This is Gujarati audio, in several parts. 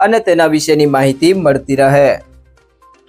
અને તેના વિશેની માહિતી મળતી રહે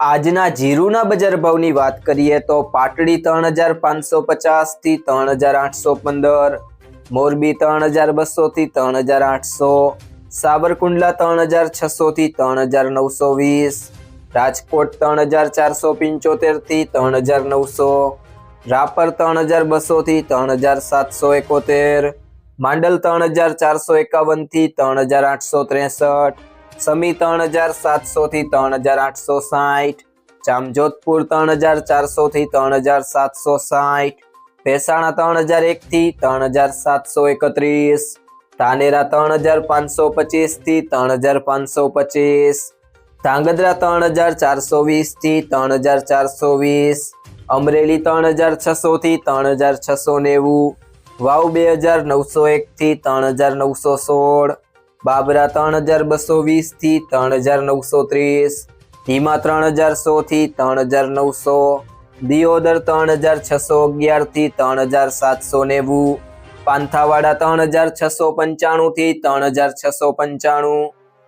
આજના જીરુના બજાર ભાવની વાત કરીએ તો પાટડી ત્રણ હજાર પાંચસો પચાસથી ત્રણ હજાર આઠસો પંદર મોરબી ત્રણ હજાર બસો થી ત્રણ હજાર આઠસો સાબરકુંડલા ત્રણ હજાર છસો થી ત્રણ હજાર નવસો વીસ રાજકોટ ત્રણ હજાર ચારસો પંચોતેરથી ત્રણ હજાર નવસો રાપર ત્રણ હજાર બસો થી ત્રણ હજાર સાતસો એકોતેર માંડલ ત્રણ હજાર ચારસો એકાવનથી ત્રણ હજાર આઠસો ત્રેસઠ સમી ત્રણ હજાર સાતસો થી ત્રણ હજાર આઠસો સાઠ જામજોધપુર ત્રણ હજાર ચારસો થી ત્રણ હજાર સાતસો સાઠ ભેસાણા ત્રણ હજાર એક થી ત્રણ હજાર સાતસો એકત્રીસ ધાનેરા ત્રણ હજાર પાંચસો પચીસથી ત્રણ હજાર પાંચસો પચીસ ધાંગધ્રા ત્રણ હજાર ચારસો વીસથી ત્રણ હજાર ચારસો વીસ અમરેલી ત્રણ હજાર છસો થી ત્રણ હજાર છસો નેવું વાવ બે હજાર નવસો એક થી ત્રણ હજાર નવસો સોળ બાબરા ત્રણ હજાર બસો વીસથી ત્રણ હજાર નવસો ત્રીસ ધીમા ત્રણ હજાર સો થી ત્રણ હજાર નવસો દિયોદર ત્રણ હજાર છસો અગિયારથી ત્રણ હજાર સાતસો નેવું પાંથાવાડા ત્રણ હજાર છસો પંચાણું થી ત્રણ હજાર છસો પંચાણું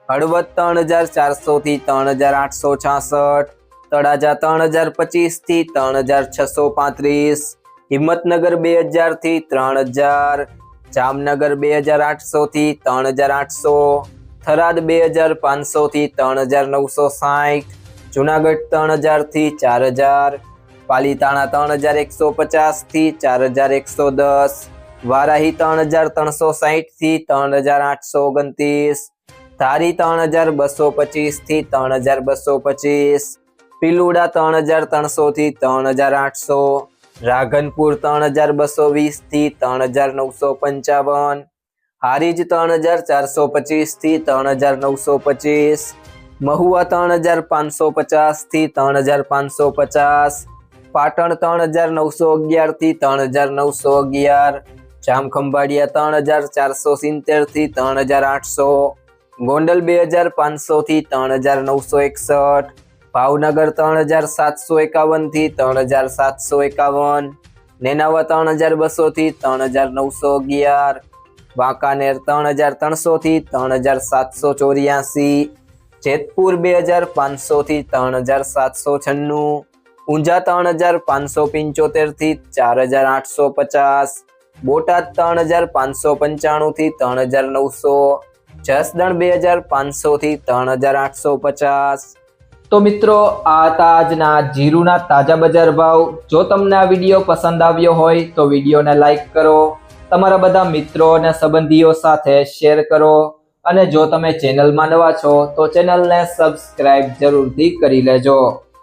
હળવદ ત્રણ હજાર ચારસો થી ત્રણ હજાર આઠસો છાસઠ તળાજા ત્રણ હજાર પચીસથી ત્રણ હજાર છસો પાંત્રીસ હિંમતનગર બે હજારથી ત્રણ હજાર જામનગર બે હજાર આઠસો થી ત્રણ હજાર આઠસો થરાદ બે હજાર પાંચસો થી ત્રણ હજાર નવસો સાઠ જુનાગઢ ત્રણ હજારથી ચાર હજાર પાલીતાણા ત્રણ હજાર એકસો પચાસથી ચાર હજાર એકસો દસ વારાહી ત્રણ હજાર ત્રણસો સાઠથી ત્રણ હજાર આઠસો ઓગણત્રીસ ધારી ત્રણ હજાર બસો પચીસથી ત્રણ હજાર બસો પચીસ પિલુડા ત્રણ હજાર ત્રણસો થી ત્રણ હજાર આઠસો રાધનપુર ત્રણ હજાર બસો વીસથી ત્રણ હજાર નવસો પંચાવન હારીજ ત્રણ હજાર ચારસો પચીસથી ત્રણ હજાર નવસો પચીસ મહુવા ત્રણ હજાર પાંચસો પચાસથી ત્રણ હજાર પાંચસો પચાસ પાટણ ત્રણ હજાર નવસો અગિયારથી ત્રણ હજાર નવસો અગિયાર જામખંભાળિયા ત્રણ હજાર ચારસો સિત્તેરથી ત્રણ હજાર આઠસો ગોંડલ બે હજાર પાંચસો થી ત્રણ હજાર નવસો એકસઠ ભાવનગર ત્રણ હજાર સાતસો એકાવનથી ત્રણ હજાર સાતસો એકાવન નેનાવા ત્રણ હજાર બસો થી ત્રણ હજાર નવસો અગિયાર વાંકાનેર ત્રણ હજાર ત્રણસો થી ત્રણ હજાર સાતસો ચોર્યાસી જેતપુર બે હજાર પાંચસો થી ત્રણ હજાર સાતસો છન્નું ઊંઝા ત્રણ હજાર પાંચસો પંચોતેરથી ચાર હજાર આઠસો પચાસ બોટાદ ત્રણ હજાર પાંચસો પંચાણું થી ત્રણ હજાર નવસો જસદણ બે હજાર પાંચસો થી ત્રણ હજાર આઠસો પચાસ તો મિત્રો, આ હતા આજના જીરુના તાજા બજાર ભાવ. જો તમને આ વીડિયો પસંદ આવ્યો હોય, તો વિડીયોને લાઇક કરો, તમારા બધા મિત્રો અને સંબંધીઓ સાથે શેર કરો, અને જો તમે ચેનલમાં નવા છો, તો ચેનલને સબસ્ક્રાઇબ જરૂરથી કરી લેજો.